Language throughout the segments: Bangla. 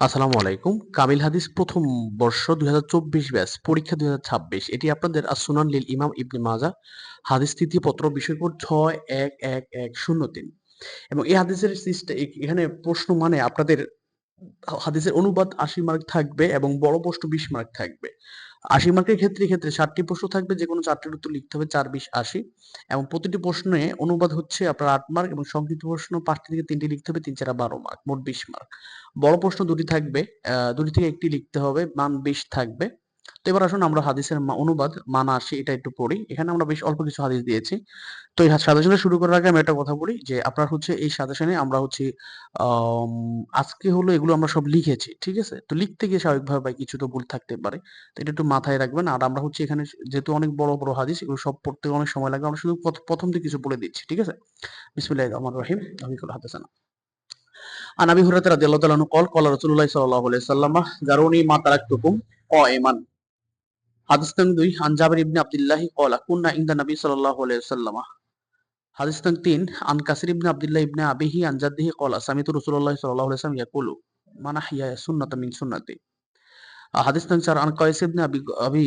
আসসালামু আলাইকুম। কামিল হাদিস প্রথম বর্ষ দুই ব্যাচ পরীক্ষা দুই হাজার ছাব্বিশ। এটি আপনাদের আসুনান লীল ইমাম ইবনে মাজা, হাদিস তৃতীয় পত্র বিষয় কোড ছয় এক এক এক শূন্য তিন। এবং এই হাদিসের এখানে প্রশ্ন মানে আপনাদের হাদিসের অনুবাদ আশি মার্ক থাকবে এবং বড় প্রশ্ন বিশ মার্ক থাকবে। আশি মার্কের ক্ষেত্রে ক্ষেত্রে ষাটটি প্রশ্ন থাকবে যে কোনো চারটির উত্তর লিখতে হবে চার বিশ আশি। এবং প্রতিটি প্রশ্নে অনুবাদ হচ্ছে আপনার আট মার্ক এবং সংক্ষিপ্ত প্রশ্ন পাঁচটি থেকে তিনটি লিখতে হবে, তিন চারা বারো মার্ক মোট বিশ মার্ক বড় প্রশ্ন দুটি থাকবে দুটি থেকে একটি লিখতে হবে, মান বিশ থাকবে। তো এবার আসুন আমরা হাদিসের মা- অনুবাদ মানা আসি এটা একটু পড়ি এখানে আমরা বেশ অল্প কিছু হাদিস দিয়েছি তো এই সাজেশনটা শুরু করার আগে আমি একটা কথা বলি যে আপনার হচ্ছে এই সাজেশনে আমরা হচ্ছে আম, আজকে হলো এগুলো আমরা সব লিখেছি ঠিক আছে তো লিখতে গিয়ে স্বাভাবিকভাবে কিছু তো ভুল থাকতে পারে তো এটা একটু মাথায় রাখবেন আর আমরা হচ্ছে এখানে যেহেতু অনেক বড় বড় হাদিস এগুলো সব পড়তে অনেক সময় লাগবে আমরা শুধু প্রথ- প্রথম থেকে কিছু বলে দিচ্ছি ঠিক আছে বিসমিল্লাহির রহমানির রহিম আবিকুল হাদাসানা আন আবি হুরায়রা রাদিয়াল্লাহু তাআলা আনহু قال قال رسول الله صلى الله عليه وسلم ذروني ما تركتكم قائما হাদিস নং দুই, আন ইবনে আব্দুল্লাহি নবী সাল্লাল্লাহু আলাইহি হাদিস নং তিন, আন কাসির ইবনে আব্দুল্লাহ ইবনে আবিহি সামিতু রাসূলুল্লাহ সাল্লাল্লাহু আলাইহি ওয়াসাল্লাম ইয়াকুলু মানা হিয়া সুন্নাত মিন হাদিস নং চার, আন ইবনে আবি আবি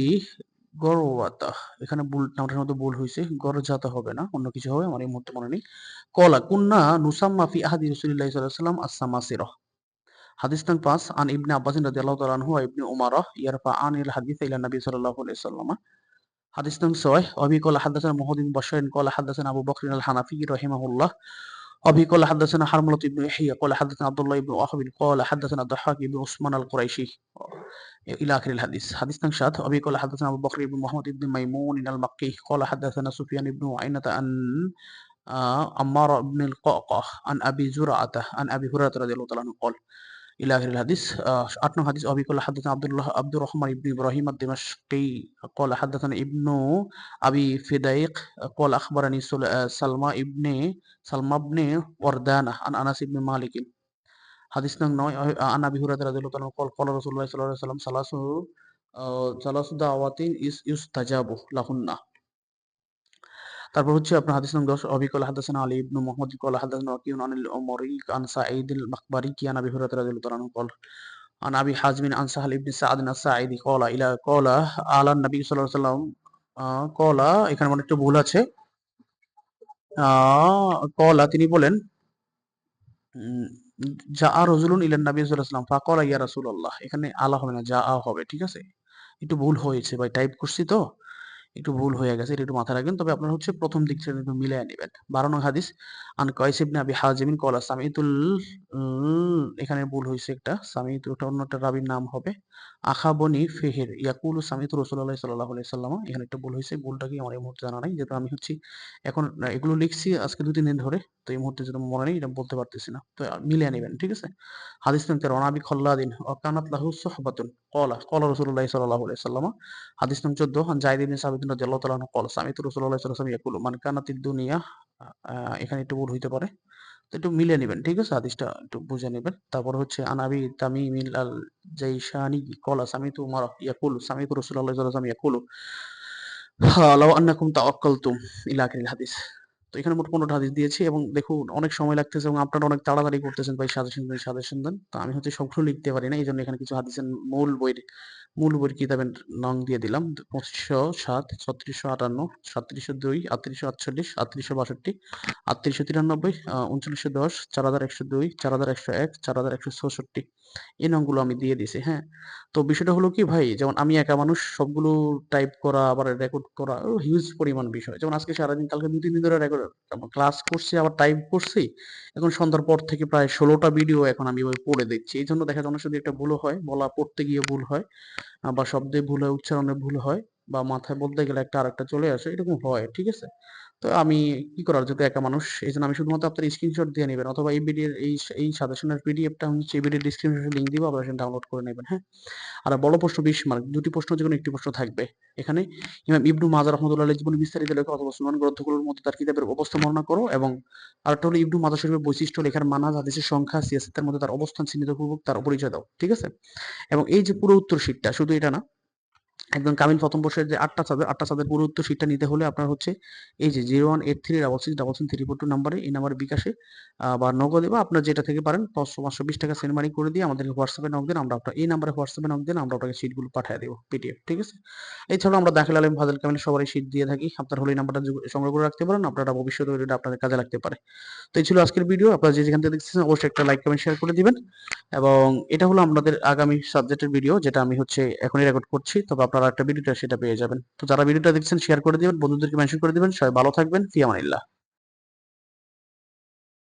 গরওয়াতা। এখানে ভুল, নামটার মতো ভুল হবে না, অন্য কিছু হবে, আমার এই মুহূর্তে মনে নেই। কলা কুন্না নুসাম্মা ফি আহাদি রাসূলুল্লাহ সাল্লাল্লাহু আলাইহি ওয়াসাল্লাম হাদিস নং পাঁচ আন ইবনে আব্বাস রাদিয়াল্লাহু তাআলা আনহু ওয়া ইবনে উমার ইয়ারফাআন ইল হাদিস ইলা নবী সাল্লাল্লাহু আলাইহি ওয়াসাল্লাম হাদিস নং ছয় অবি কলা হাদাসানা মুহাম্মদ বিন বাশার কলা হাদাসানা আবু বকর আল হানাফি রাহিমাহুল্লাহ অবি কলা হাদাসানা হারমালাত ইবনে ইহইয়া কলা হাদাসানা আব্দুল্লাহ ইবনে ওয়াহাব কলা হাদাসানা দাহাক ইবনে উসমান আল কুরাইশি إلى آخر الحديث حديث نشاط أبي قال حدثنا أبو بكر بن محمد بن ميمون المكي قال حدثنا سفيان بن عينة عن آه، عمار بن القعقاع عن أبي زرعة عن أبي هريرة رضي الله تعالى عنه قال ইলাহিল হাদিস আট নং হাদিস অবি কল্লা হাদান আব্দুল্লাহ আব্দুর রহমান ইবনু ইব্রাহিম কেই কল হাদান ইবনু আবি ফিদাইক, কল আখবরানি সালমা ইবনে সালমা ইবনে ওরদানা, আন আনাস ইবনে মালিক হাদিস নং নয় আন আবি হুরায়রা রাদিয়াল্লাহু তাআলা কল কল রাসূলুল্লাহ সাল্লাল্লাহু আলাইহি ওয়াসাল্লাম, সালাসু সালাসু দাওয়াতিন ইউস্তাজাবু লাহুন্না। তারপর হচ্ছে আপনার হাদিস নং 10 অবি কল হাদাসানা আলী ইবনে মুহাম্মদ কল হাদাসানা ওয়াকিউন আনিল উমরি আন সাঈদ আল মাখবারি কি আন আবি হুরায়রা রাদিয়াল্লাহু তাআলা আনহু কল عن أبي حازم عن سهل بن سعد الساعدي قال إلى قال على النبي صلى الله عليه وسلم আহ, قال এখানে মনে একটু ভুল আছে আহ, কলা তিনি বলেন উম, যা আর রজুলুন ইলান নবী সাল্লাল্লাহু আলাইহি ওয়াসাল্লাম ফাকালা ইয়া রাসূলুল্লাহ এখানে আলা হবে না যা আ হবে ঠিক আছে একটু ভুল হয়েছে ভাই টাইপ করছি তো একটু ভুল হয়ে গেছে, এটা একটু মাথায় রাখবেন। তবে আপনার হচ্ছে প্রথম দিক থেকে একটু মিলিয়ে নেবেন। বারো নং হাদিস, আন কয়েস ইবনে আবি হাজিমিন কলা সামিতুল এখানে ভুল হয়েছে একটা, সামিত ওটা অন্য একটা রাবির নাম হবে। আখাবনি ফেহের, ইয়াকুল সামিত রসুল্লাহ সাল্লাহ সাল্লাম। এখানে একটা ভুল হয়েছে, ভুলটা কি আমার এই মুহূর্তে জানা নাই, যেহেতু আমি হচ্ছে এখন এগুলো লিখছি আজকে দু তিন দিন ধরে, তো এই মুহূর্তে যেটা মনে নেই, এটা বলতে পারতেছি না। তো মিলিয়ে নেবেন, ঠিক আছে? হাদিস নং তেরো অনাবি খল্লাদিন অকানাত লাহু সোহবাতুন কলা কলা রসুল্লাহ সাল্লাহ সাল্লাম। হাদিস নং 14 আন জাইদ ইবনে সাবিত উদ্দিন রাজিয়াল্লাহ তালাহ কল সামিত রসুল্লাহ সাল্লাম ইয়াকুল, মান কানাতির দুনিয়া এখানে একটু ভুল হইতে পারে। তো একটু মিলে নেবেন, ঠিক আছে? হাদিসটা একটু বুঝে নেবেন। তারপর হচ্ছে আনাবি তামিমিল আল জাইশানি কলা সামিত উমার ইয়াকুল, সামিত রসুল্লাহ সাল্লাম ইয়াকুল আল্লাহ আন্নাকুম তাওয়াক্কালতুম ইলা আখিরিল হাদিস। তো এখানে মোট পনেরোটা হাদিস দিয়েছি এবং দেখুন, অনেক সময় লাগতেছে এবং আপনারা অনেক তাড়াতাড়ি করতেছেন ভাই সাজেশন দেন সাজেশন দেন। তো আমি হচ্ছে সবগুলো লিখতে পারি না এই জন্য এখানে কিছু হাদিসের মূল বইয়ের মূল বইয়ের কিতাবের নং দিয়ে দিলাম। পঁচিশশো সাত, ছত্রিশশো আটান্ন, সাতত্রিশশো দুই, আটত্রিশশো আটচল্লিশ, আটত্রিশশো বাষট্টি, আটত্রিশশো তিরানব্বই উনচল্লিশশো দশ, চার হাজার একশো দুই, চার হাজার একশো এক, চার হাজার একশো ছষট্টি। এই নংগুলো আমি দিয়ে দিছি হ্যাঁ। তো বিষয়টা হলো কি ভাই, যেমন আমি একা মানুষ, সবগুলো টাইপ করা, আবার রেকর্ড করা হিউজ পরিমাণ বিষয়। যেমন আজকে সারাদিন, কালকে দু তিন দিন ধরে রেকর্ড ক্লাস করছি, আবার টাইপ করছি। এখন সন্ধ্যার পর থেকে প্রায় ষোলোটা ভিডিও এখন আমি ওই পড়ে দিচ্ছি এই জন্য দেখা অনেক একটা ভুল হয়, বলা, পড়তে গিয়ে ভুল হয় বা শব্দে ভুল হয়, উচ্চারণে ভুল হয়, বা মাথায় বলতে গেলে একটা আরেকটা চলে আসে, এরকম হয়, ঠিক আছে? তো আমি কি করার যেহেতু একা মানুষ? এই জন্য আমি শুধুমাত্র আপনার স্ক্রিনশট দিয়ে নেবেন অথবা এই ভিডিও এই এই সাজেশনের পিডিএফটা হচ্ছে এই ভিডিও ডিসক্রিপশনে লিঙ্ক দিব, আপনারা ডাউনলোড করে নেবেন হ্যাঁ? আর বড় প্রশ্ন, বিশ মার্ক দুটি প্রশ্ন যে কোনো একটি প্রশ্ন থাকবে। এখানে ইমাম ইবনু মাজাহ রহমতুল্লাহ জীবনী বিস্তারিত লেখা অথবা সুনান গ্রন্থগুলোর মধ্যে তার কিতাবের অবস্থা বর্ণনা করো এবং আরেকটা হলো ইবনু মাজাহ শরীফের বৈশিষ্ট্য, লেখার মানাজ হাদিসের সংখ্যা, সিয়াসতের মধ্যে তার অবস্থান চিহ্নিত পূর্বক তার পরিচয় দাও, ঠিক আছে? এবং এই যে পুরো উত্তর শীটটা শুধু এটা না একদম কামিল প্রথম বর্ষের যে আটটা চাঁদের আটটা চাঁদের পুরো উত্তর শীটটা নিতে হলে আপনার হচ্ছে এই যে zero one eight three double six double seven three four two নাম্বারে এই নাম্বারে বিকাশে বা নগদে বা আপনার যেটা থেকে পারেন পাঁচশো পাঁচশো বিশ টাকা সেন্ড মানি করে দিয়ে আমাদেরকে হোয়াটসঅ্যাপে নক দেন, আমরা আপনার এই নাম্বারে হোয়াটসঅ্যাপে নক দেন, আমরা আপনাকে শিটগুলো পাঠিয়ে দেবো পিডিএফ ঠিক আছে? এছাড়াও আমরা দাখিল আলম, ফাজল কামিল সবারই শিট দিয়ে থাকি, আপনার হলে নাম্বারটা সংগ্রহ করে রাখতে পারেন, আপনারা ভবিষ্যতে এটা আপনাদের কাজে লাগতে পারে। তো এই ছিল আজকের ভিডিও আপনারা যে যেখান থেকে দেখতেছেন অবশ্যই একটা লাইক কমেন্ট শেয়ার করে দিবেন। এবং এটা হলো আমাদের আগামী সাবজেক্টের ভিডিও যেটা আমি হচ্ছে এখনই রেকর্ড করছি। তবে আপনারা একটা ভিডিওটা সেটা পেয়ে যাবেন। তো যারা ভিডিওটা দেখছেন শেয়ার করে দিবেন, বন্ধুদেরকে মেনশন করে দিবেন। সবাই ভালো থাকবেন। ফিয়ামানিল্লাহ।